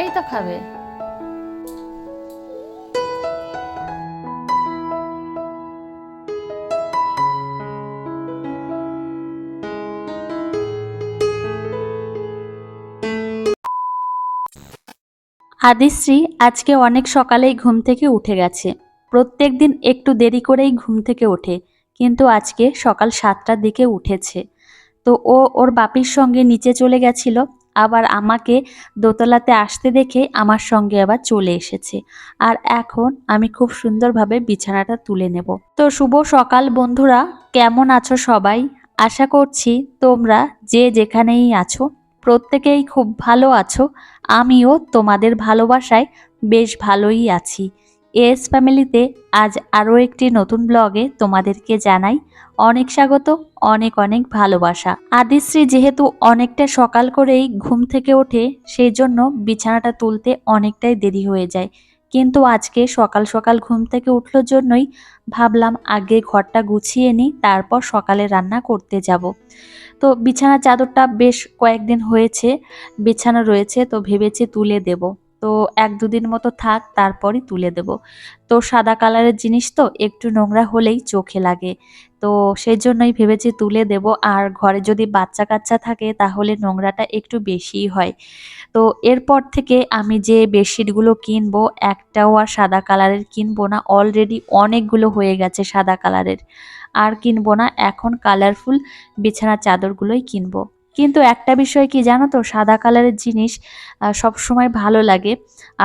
একটাই তো খাবে। আদিশ্রী আজকে অনেক সকালেই ঘুম থেকে উঠে গেছে। প্রত্যেক দিন একটু দেরি করেই ঘুম থেকে ওঠে, কিন্তু আজকে সকাল সাতটার দিকে উঠেছে। তো ও ওর বাপির সঙ্গে নিচে চলে গেছিল আবার আমাকে দোতলাতে আসতে দেখে আমার সঙ্গে আবার চলে এসেছে। আর এখন আমি খুব সুন্দরভাবে বিছানাটা তুলে নেব। তো শুভ সকাল বন্ধুরা, কেমন আছো সবাই? আশা করছি তোমরা যে যেখানেই আছো, প্রত্যেকেই খুব ভালো আছো। আমিও তোমাদের ভালোবাসায় বেশ ভালোই আছি। এস ফ্যামিলিতে আজ আরও একটি নতুন ব্লগে তোমাদেরকে জানাই অনেক স্বাগত, অনেক অনেক ভালোবাসা। আদিশ্রী যেহেতু অনেকটা সকাল করেই ঘুম থেকে ওঠে, সেই জন্য বিছানাটা তুলতে অনেকটাই দেরি হয়ে যায়। কিন্তু আজকে সকাল সকাল ঘুম থেকে উঠলোর জন্যই ভাবলাম আগে ঘরটা গুছিয়ে নিই তারপর সকালে রান্না করতে যাব। তো বিছানার চাদরটা বেশ কয়েকদিন হয়েছে, বিছানা রয়েছে, তো ভেবেছি তুলে দেব। তো এক দুদিন মতো থাক, তারপরই তুলে দেব। তো সাদা কালারের জিনিস তো, একটু নোংরা হলেই চোখে লাগে। তো সেই জন্যই ভেবেছি তুলে দেব। আর ঘরে যদি বাচ্চা কাচ্চা থাকে, তাহলে নোংরাটা একটু বেশিই হয়। তো এরপর থেকে আমি যে বেডশিটগুলো কিনবো, একটাও আর সাদা কালারের কিনবো না। অলরেডি অনেকগুলো হয়ে গেছে সাদা কালারের। আর কিনবো না, এখন কালারফুল বিছানার চাদরগুলোই কিনবো। কিন্তু একটা বিষয় কি জানো তো? সাদা কালারের জিনিস সব সময় ভালো লাগে।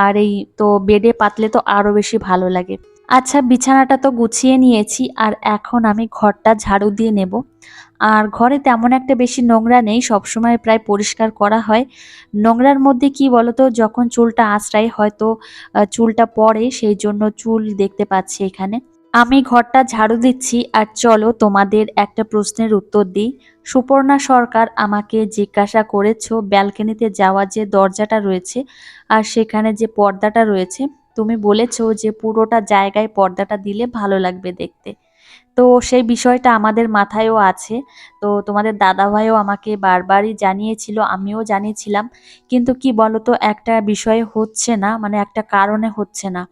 আর এই তো বেডে পাতলে তো আরও বেশি ভালো লাগে। আচ্ছা বিছানাটা তো গুছিয়ে নিয়েছি, আর এখন আমি ঘরটা ঝাড়ু দিয়ে নেব। আর ঘরে তেমন একটা বেশি নোংরা নেই, সবসময় প্রায় পরিষ্কার করা হয়। নোংরার মধ্যে কি বলতো? যখন চুলটা আঁচড়াই হয়তো চুলটা পড়ে, সেই জন্য চুল দেখতে পাচ্ছি এখানে। আমি ঘরটা ঝাড়ু দিচ্ছি আর চলো তোমাদের একটা প্রশ্নের উত্তর দিই। সুপর্ণা সরকার আমাকে জিজ্ঞাসা করেছ ব্যালকনিতে যাওয়া যে দরজাটা রয়েছে আর সেখানে যে পর্দাটা রয়েছে। তুমি বলেছ যে পুরোটা জায়গায় পর্দাটা দিলে ভালো লাগবে দেখতে। তো সেই বিষয়টা আমাদের মাথায়ও আছে। তো তোমাদের দাদাভাইও আমাকে বারবারই জানিয়েছিল, আমিও জানিয়েছিলাম। কিন্তু কি বলতো, একটা বিষয় হচ্ছে না মানে একটা কারণে হচ্ছে না।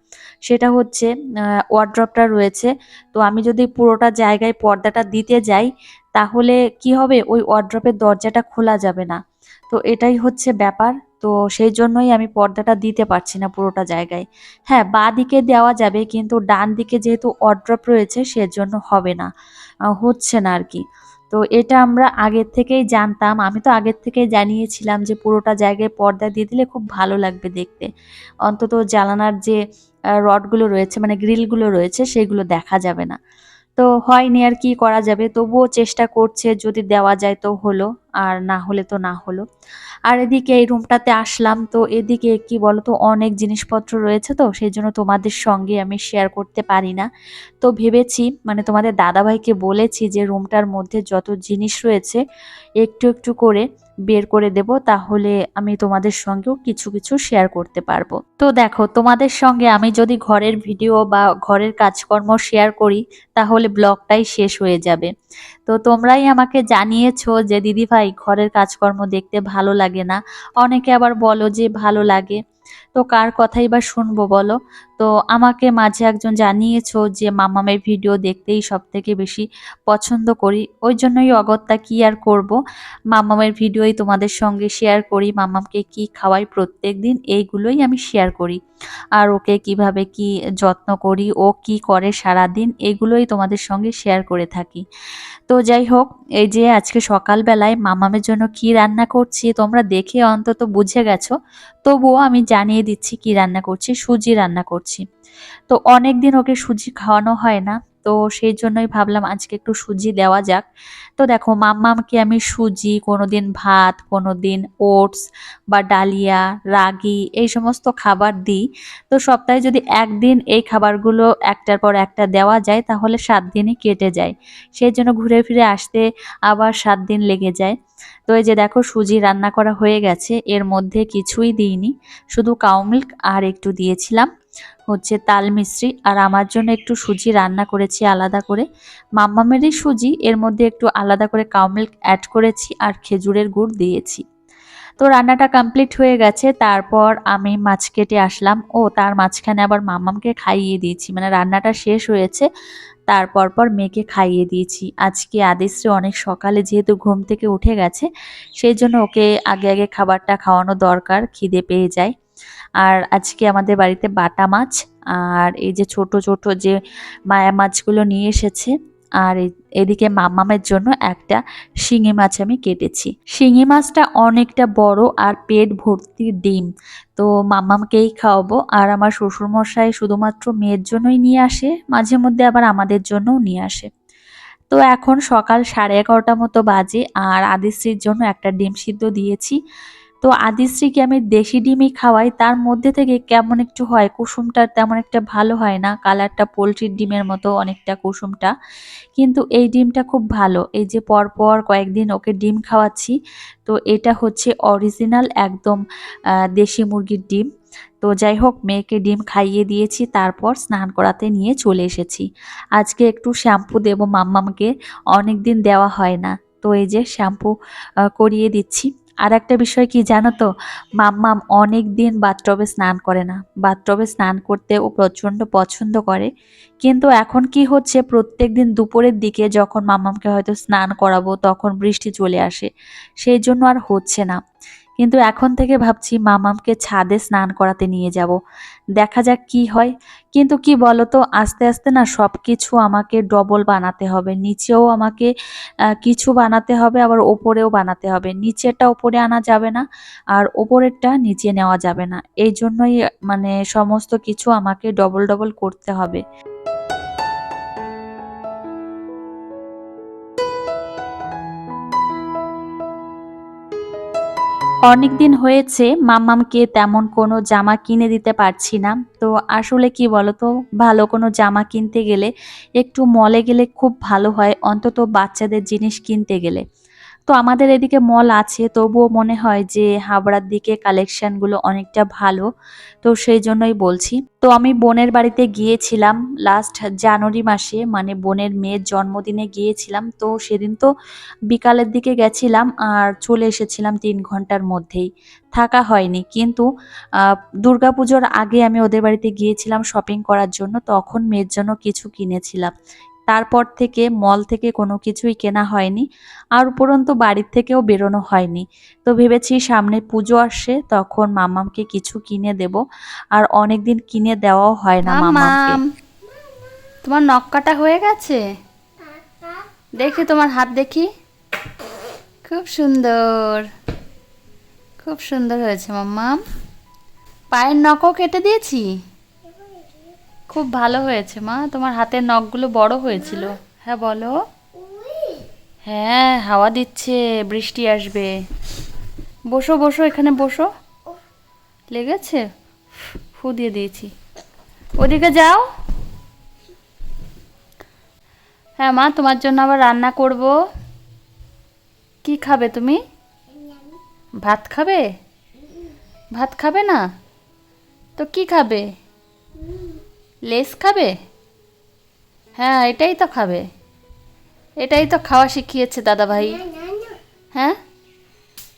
সেটা হচ্ছে ওয়ার্ড্রপটা রয়েছে। তো আমি যদি পুরোটা জায়গায় পর্দাটা দিতে যাই, তাহলে কি হবে? ওই ওয়ার্ড্রপের দরজাটা খোলা যাবে না। তো এটাই হচ্ছে ব্যাপার। তো সেই জন্যই আমি পর্দাটা দিতে পারছি না পুরোটা জায়গায়। হ্যাঁ বা দিকে দেওয়া যাবে কিন্তু ডান দিকে যেহেতু অড্রপ রয়েছে সেজন্য হবে না হচ্ছে না আর কি তো এটা আমরা আগের থেকেই জানতাম। আমি তো আগের থেকেই জানিয়েছিলাম যে পুরোটা জায়গায় পর্দা দিয়ে দিলে খুব ভালো লাগবে দেখতে। অন্তত জানালার যে রডগুলো রয়েছে মানে গ্রিলগুলো রয়েছে সেগুলো দেখা যাবে না। তো হয়নি আর কি করা যাবে, তবুও চেষ্টা করছে যদি দেওয়া যায় তো হলো। আর না হলে তো না হলো। আর এদিকে এই রুমটাতে আসলাম তো এদিকে কি বলতো, অনেক জিনিসপত্র রয়েছে তো, সেই জন্য তোমাদের সঙ্গে আমি শেয়ার করতে পারি না। তো ভেবেছি মানে তোমাদের দাদাভাইকে বলেছি যে রুমটার মধ্যে যত জিনিস রয়েছে, একটু একটু করে বের করে দেব, তাহলে আমি তোমাদের সঙ্গেও কিছু কিছু শেয়ার করতে পারব। তো দেখো, তোমাদের সঙ্গে আমি যদি ঘরের ভিডিও বা ঘরের কাজকর্ম শেয়ার করি, তাহলে ব্লগটাই শেষ হয়ে যাবে। তো তোমরাই আমাকে জানিয়েছো যে দিদি ভাই, ঘরের কাজকর্ম দেখতে ভালো লাগে না। অনেকে আবার বলো যে ভালো লাগে। তো কার কথাই বা শুনব বলো? তো আমাকে মাঝে একজন জানিয়েছো যে মামামের ভিডিও দেখতেই সব থেকে বেশি পছন্দ করি। ওই জন্যই অগত্যা কি আর করব? মামামের ভিডিওই তোমাদের সঙ্গে শেয়ার করি, মামামকে কি খাওয়াই প্রত্যেক দিন, এইগুলোই আমি শেয়ার করি। আর ওকে কীভাবে কি যত্ন করি, ও কি করে সারা দিন এগুলোই তোমাদের সঙ্গে শেয়ার করে থাকি। তো যাই হোক, এই যে আজকে সকালবেলায় মামামের জন্য কি রান্না করছি, তোমরা দেখে অন্তত বুঝে গেছো। তবুও আমি জানিয়ে দিচ্ছি কি রান্না করছি, সুজি রান্না করছি। তো অনেক দিন ওকে সুজি খাওয়ানো হয় না, তো সেই জন্যই ভাবলাম আজকে একটু সুজি দেওয়া যাক। তো দেখো, মাম্মামকে আমি সুজি, কোনোদিন ভাত, কোনোদিন ওটস বা ডালিয়া, রাগি এই সমস্ত খাবার দিই। তো সপ্তাহে যদি একদিন এই খাবারগুলো একটার পর একটা দেওয়া যায়, তাহলে সাত দিনই কেটে যায়। সেই জন্য ঘুরে ফিরে আসতে আবার সাত দিন লেগে যায়। তো এই যে দেখো, সুজি রান্না করা হয়ে গেছে, এর মধ্যে কিছুই দিইনি। শুধু কাউ মিল্ক আর একটু দিয়েছিলাম। হচ্ছে তাল মিশ্রি। আর আমার জন্য একটু সুজি রান্না করেছি আলাদা করে। মাম্মামেরই সুজি, এর মধ্যে একটু আলাদা করে কাউ মিল্ক অ্যাড করেছি আর খেজুরের গুড় দিয়েছি। তো রান্নাটা কমপ্লিট হয়ে গেছে। তারপর আমি মাছ কেটে আসলাম। ও, তার মাঝখানে আবার মাম্মামকে খাইয়ে দিয়েছি। মানে রান্নাটা শেষ হয়েছে। তারপর পর মেয়েকে খাইয়ে দিয়েছি। আজকে আদিশ্রী অনেক সকালে যেহেতু ঘুম থেকে উঠে গেছে, সেই জন্য ওকে আগে আগে খাবারটা খাওয়ানো দরকার, খিদে পেয়ে যায়। আর আজকে আমাদের বাড়িতে বাটা মাছ আর এই যে ছোট ছোট যে মায়া মাছগুলো নিয়ে এসেছে আর এদিকে মাম্মামের জন্য একটা শিঙি মাছ আমি কেটেছি। শিঙি মাছটা অনেকটা বড় আর পেট ভর্তি ডিম। তো মাম্মামকেই খাওয়াবো আর আমার শ্বশুরমশাই শুধুমাত্র মেয়ের জন্যই নিয়ে আসে, মাঝে মধ্যে আবার আমাদের জন্যও নিয়ে আসে। তো এখন সকাল সাড়ে এগারোটা মতো বাজে আর আদিশ্রীর জন্য একটা ডিম সিদ্ধ দিয়েছি। তো আদিশ্রীকে আমি দেশি ডিমই খাওয়াই, তার মধ্যে থেকে কেমন একটু হয়? কুসুমটা তেমন একটা ভালো হয় না, কালারটা পোলট্রির ডিমের মতো অনেকটা কুসুমটা। কিন্তু এই ডিমটা খুব ভালো। এই যে পরপর কয়েকদিন ওকে ডিম খাওয়াচ্ছি, তো এটা হচ্ছে অরিজিনাল একদম দেশি মুরগির ডিম। তো যাই হোক, মেয়েকে ডিম খাইয়ে দিয়েছি, তারপর স্নান করাতে নিয়ে চলে এসেছি। আজকে একটু শ্যাম্পু দেব মাম্মামকে অনেক দিন দেওয়া হয় না। তো এই যে শ্যাম্পু করিয়ে দিচ্ছি। আর একটা বিষয় কি জানো তো? মাম্মাম অনেক দিন বাথটবে স্নান করে না। বাথটবে স্নান করতে ও প্রচণ্ড পছন্দ করে। কিন্তু এখন কি হচ্ছে? প্রত্যেক দিন দুপুরের দিকে যখন মাম্মামকে হয়তো স্নান করাবো, তখন বৃষ্টি চলে আসে। সেই জন্য আর হচ্ছে না। কিন্তু এখন থেকে ভাবছি মামামকে ছাদে স্নান করাতে নিয়ে যাব। দেখা যাক কি হয়। কিন্তু কি বলো তো আস্তে আস্তে না সব কিছু আমাকে ডবল বানাতে হবে। নিচেও আমাকে কিছু বানাতে হবে, আবার ওপরেও বানাতে হবে। নিচেরটা ওপরে আনা যাবে না, আর ওপরেরটা নিচে নেওয়া যাবে না। এই জন্যই মানে সমস্ত কিছু আমাকে ডবল ডবল করতে হবে। অনেক দিন হয়েছে, মাম্মামকে তেমন কোনো জামা কিনে দিতে পারছি না। তো আসলে কি বলতো, ভালো কোনো জামা কিনতে গেলে একটু মলে গেলে খুব ভালো হয়, অন্তত বাচ্চাদের জিনিস কিনতে গেলে। তো আমাদের এদিকে মল আছে, তবুও মনে হয় যে হাবড়ার দিকে কালেকশনগুলো অনেকটা ভালো, তো সেই জন্যই বলছি। তো আমি বোনের বাড়িতে গিয়েছিলাম লাস্ট জানুয়ারি মাসে মানে বোনের মেয়ের জন্মদিনে গিয়েছিলাম, তো সেদিন তো বিকালের দিকে গেছিলাম আর চলে এসেছিলাম তিন ঘণ্টার মধ্যেই। থাকা হয়নি, কিন্তু দুর্গাপুজোর আগে আমি ওদের বাড়িতে গিয়েছিলাম শপিং করার জন্য, তখন মেয়ের জন্য কিছু কিনেছিলাম। তারপর থেকে মল থেকে কোনো কিছুই কেনা হয়নি আর উপরন্তু বাড়ির থেকেও বেরোনো হয়নি। তো ভেবেছি সামনে পুজো আসছে তখন মামামকে কিছু কিনে দেব আর অনেকদিন কিনে দেওয়াও হয় না মামামকে। তোমার নখ কাটা হয়ে গেছে? দেখি তোমার হাত দেখি। খুব সুন্দর। খুব সুন্দর হয়েছে মাম্মাম পায়ের নখও কেটে দিয়েছি? খুব ভালো হয়েছে মা। তোমার হাতের নখগুলো বড় হয়েছিল। হ্যাঁ বলো। হ্যাঁ হাওয়া দিচ্ছে বৃষ্টি আসবে। বসো বসো এখানে বসো। লেগেছে? ফু দিয়ে দিয়েছি। ওদিকে যাও। হ্যাঁ মা তোমার জন্য আবার রান্না করব। কি খাবে তুমি? ভাত খাবে? ভাত খাবে না? তো কি খাবে? লেস খাবে? হ্যাঁ এটাই তো খাবে। এটাই তো খাওয়া শিখিয়েছে দাদা ভাই হ্যাঁ?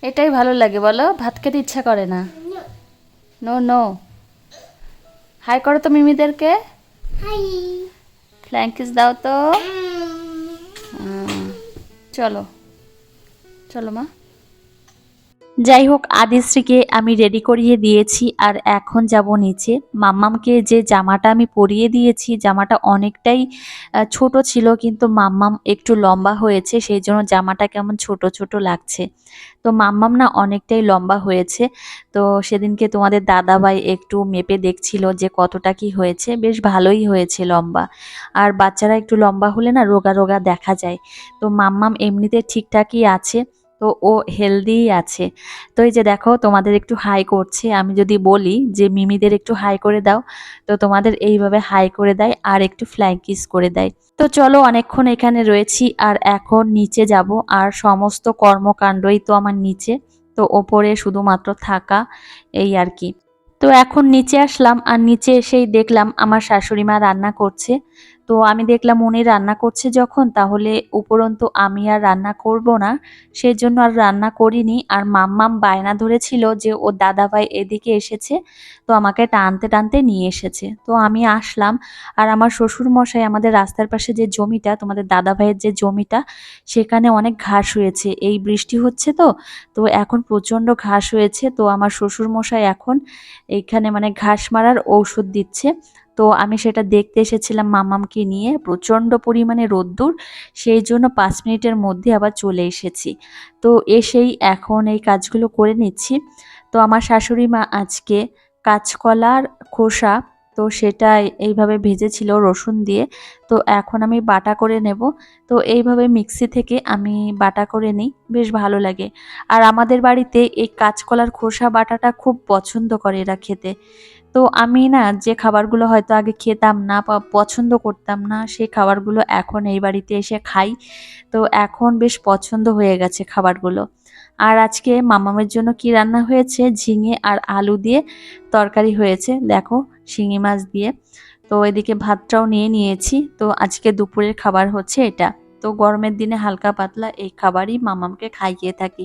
এটাই ভালো লাগে বলো। ভাত খেতে ইচ্ছা করে না। নো নো হাই করো তো মিমিদেরকে। ফ্ল্যাঙ্কিস দাও তো। চলো। চলো মা। যাই হোক আদিশ্রীকে আমি রেডি করিয়ে দিয়েছি আর এখন যাব নিচে। মাম্মামকে যে জামাটা আমি পরিয়ে দিয়েছি, জামাটা অনেকটাই ছোট ছিল কিন্তু মাম্মাম একটু লম্বা হয়েছে, সেই জন্য জামাটা কেমন ছোট ছোট লাগছে। তো মাম্মাম না অনেকটাই লম্বা হয়েছে। তো সেদিনকে তোমাদের দাদাভাই একটু মেপে দেখছিল যে কতটা কি হয়েছে। বেশ ভালোই হয়েছে লম্বা। আর বাচ্চারা একটু লম্বা হলে না রোগা রোগা দেখা যায়। তো মাম্মাম এমনিতে ঠিকঠাকই আছে। তো ও হেলদিই আছে। তো এই যে দেখো, তোমাদের একটু হাই করছে। আমি যদি বলি যে, মিমিদের একটু হাই করে দাও, তো তোমাদের এইভাবে হাই করে দেয় আর একটু ফ্ল্যাং কিস করে দেয়। তো চলো, অনেকক্ষণ এখানে রয়েছি আর এখন নিচে যাব। আর সমস্ত কর্মকাণ্ডই তো আমার নিচে, তো ওপরে শুধুমাত্র থাকা এই আর কি। তো এখন নিচে আসলাম আর নিচে এসেই দেখলাম আমার শাশুড়ি মা রান্না করছে। তো আমি দেখলাম উনি রান্না করছে যখন, তাহলে উপরন্তু আমি আর রান্না করব না। সেই জন্য আর রান্না করিনি। আর মাম্মাম বায়না ধরেছিল যে, ওর দাদাভাই এদিকে এসেছে, তো আমাকে টানতে টানতে নিয়ে এসেছে। তো আমি আসলাম, আর আমার শ্বশুর মশাই আমাদের রাস্তার পাশে যে জমিটা, তোমাদের দাদা ভাইয়ের যে জমিটা, সেখানে অনেক ঘাস হয়েছে। এই বৃষ্টি হচ্ছে তো তো এখন প্রচণ্ড ঘাস হয়েছে। তো আমার শ্বশুর মশাই এখন এইখানে মানে ঘাস মারার ঔষধ দিচ্ছে। তো আমি সেটা দেখতে এসেছিলাম মামামকে নিয়ে, প্রচণ্ড পরিমাণে রোদ্দুর, সেই জন্য পাঁচ মিনিটের মধ্যে আবার চলে এসেছি। তো এসেই এখন এই কাজগুলো করে নিচ্ছি। তো আমার শাশুড়ি মা আজকে কাঁচকলার খোসা, তো সেটা এইভাবে ভেজেছিল রসুন দিয়ে, তো এখন আমি বাটা করে নেব। তো এইভাবে মিক্সি থেকে আমি বাটা করে নিই, বেশ ভালো লাগে। আর আমাদের বাড়িতে এই কাঁচকলার খোসা বাটাটা খুব পছন্দ করে এরা খেতে। তো আমি না যে খাবারগুলো হয়তো আগে খেতাম না পছন্দ করতাম না, সেই খাবারগুলো এখন এই বাড়িতে এসে খাই। তো এখন বেশ পছন্দ হয়ে গেছে খাবারগুলো। আর আজকে মামামের জন্য কি রান্না হয়েছে? ঝিঙে আর আলু দিয়ে তরকারি হয়েছে, দেখো শিঙি মাছ দিয়ে। তো এদিকে ভাতটাও নিয়ে নিয়েছি। তো আজকে দুপুরের খাবার হচ্ছে এটা। তো গরমের দিনে হালকা পাতলা এই খাবারই মামামকে খাইয়ে থাকি।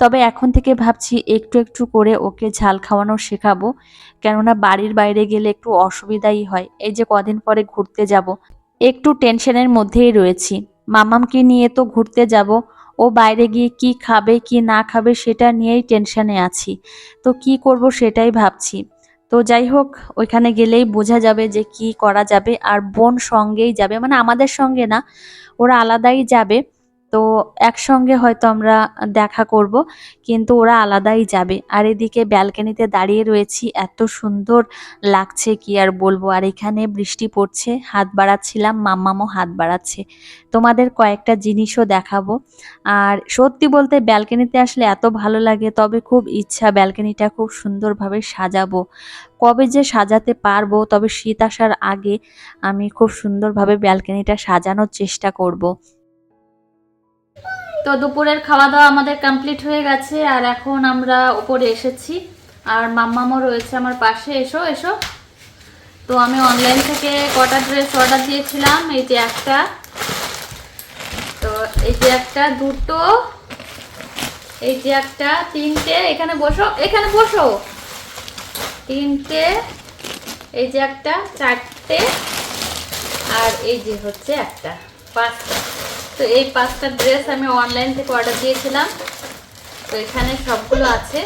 তবে এখন থেকে ভাবছি একটু একটু করে ওকে ঝাল খাওয়ানো শেখাবো, কেননা বাড়ির বাইরে গেলে একটু অসুবিধাই হয়। এই যে কদিন পরে ঘুরতে যাব, একটু টেনশনের মধ্যেই রয়েছি। মামামকে নিয়ে তো ঘুরতে যাব, ও বাইরে গিয়ে কি খাবে, কি না খাবে সেটা নিয়েই টেনশনে আছি। তো কি করব সেটাই ভাবছি। তো যাই হোক, ওইখানে গেলেই বোঝা যাবে যে কি করা যাবে, আর বোন সঙ্গেই যাবে। মানে আমাদের সঙ্গে না ওরা আলাদাই যাবে। তো একসঙ্গে হয়তো আমরা দেখা করব, কিন্তু ওরা আলাদাই যাবে। আর এদিকে ব্যালকনিতে দাঁড়িয়ে রয়েছি, এত সুন্দর লাগছে, কি আর বলব? আর এখানে বৃষ্টি পড়ছে, হাত বাড়াচ্ছিলাম, মাম্মামও হাত বাড়াচ্ছে। তোমাদের কয়েকটা জিনিসও দেখাবো। আর সত্যি বলতে ব্যালকনিতে আসলে এত ভালো লাগে, তবে খুব ইচ্ছা ব্যালকনিটা খুব সুন্দরভাবে সাজাবো। কবে যে সাজাতে পারব, তবে শীত আসার আগে আমি খুব সুন্দরভাবে ব্যালকনিটা সাজানোর চেষ্টা করব। তো দুপুরের খাওয়া দাওয়া আমাদের কমপ্লিট হয়ে গেছে, আর এখন আমরা উপরে এসেছি। আর মাম্মামও রয়েছে আমার পাশে, এসো এসো। তো আমি অনলাইন থেকে কটা ড্রেস অর্ডার দিয়েছিলাম, এই যে একটা। তো এই যে একটা, দুটো। এই যে একটা, তিনটে, এখানে বসো এখানে বসো। তিনটে, এই যে একটা, চারটে। আর এই যে হচ্ছে একটা। পাঁচটা তো এই পাঁচটা ড্রেস আমি অনলাইন থেকে অর্ডার দিয়েছিলাম। তো এখানে সবগুলো আছে।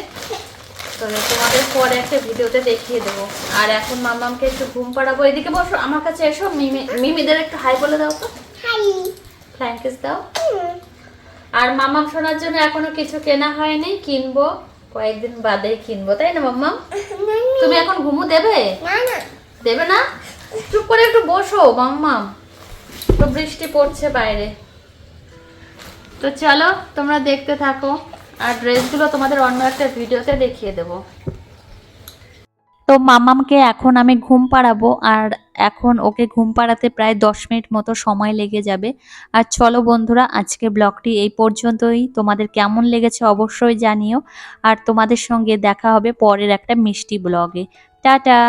তো তোমাদের পরে একটা ভিডিওতে দেখিয়ে দেবো। আর এখন মামামকে একটু ঘুম পাড়াবো। এদিকে বসো আমার কাছে এসো। মিমি মিমিদের একটু হাই বলে দাও তো। ফ্ল্যাং কিস দাও আর মামাম শোনার জন্য এখনও কিছু কেনা হয়নি। কিনবো কয়েকদিন বাদেই কিনবো। তাই না মাম্মাম তুমি এখন ঘুমু দেবে? দেবে না? চুপ করে একটু বসো মাম্মাম তো বৃষ্টি পড়ছে বাইরে। তো চলো, তোমরা দেখতে থাকো, আর ড্রেসগুলো তোমাদের অন্য একটা ভিডিওতে দেখিয়ে দেবো। তো মামামকে এখন আমি ঘুম পাড়াবো, আর এখন ওকে ঘুম পাড়াতে প্রায় দশ মিনিট মতো সময় লেগে যাবে। আর চলো বন্ধুরা, আজকে ব্লগটি এই পর্যন্তই। তোমাদের কেমন লেগেছে অবশ্যই জানিও। আর তোমাদের সঙ্গে দেখা হবে পরের একটা মিষ্টি ব্লগে। টাটা!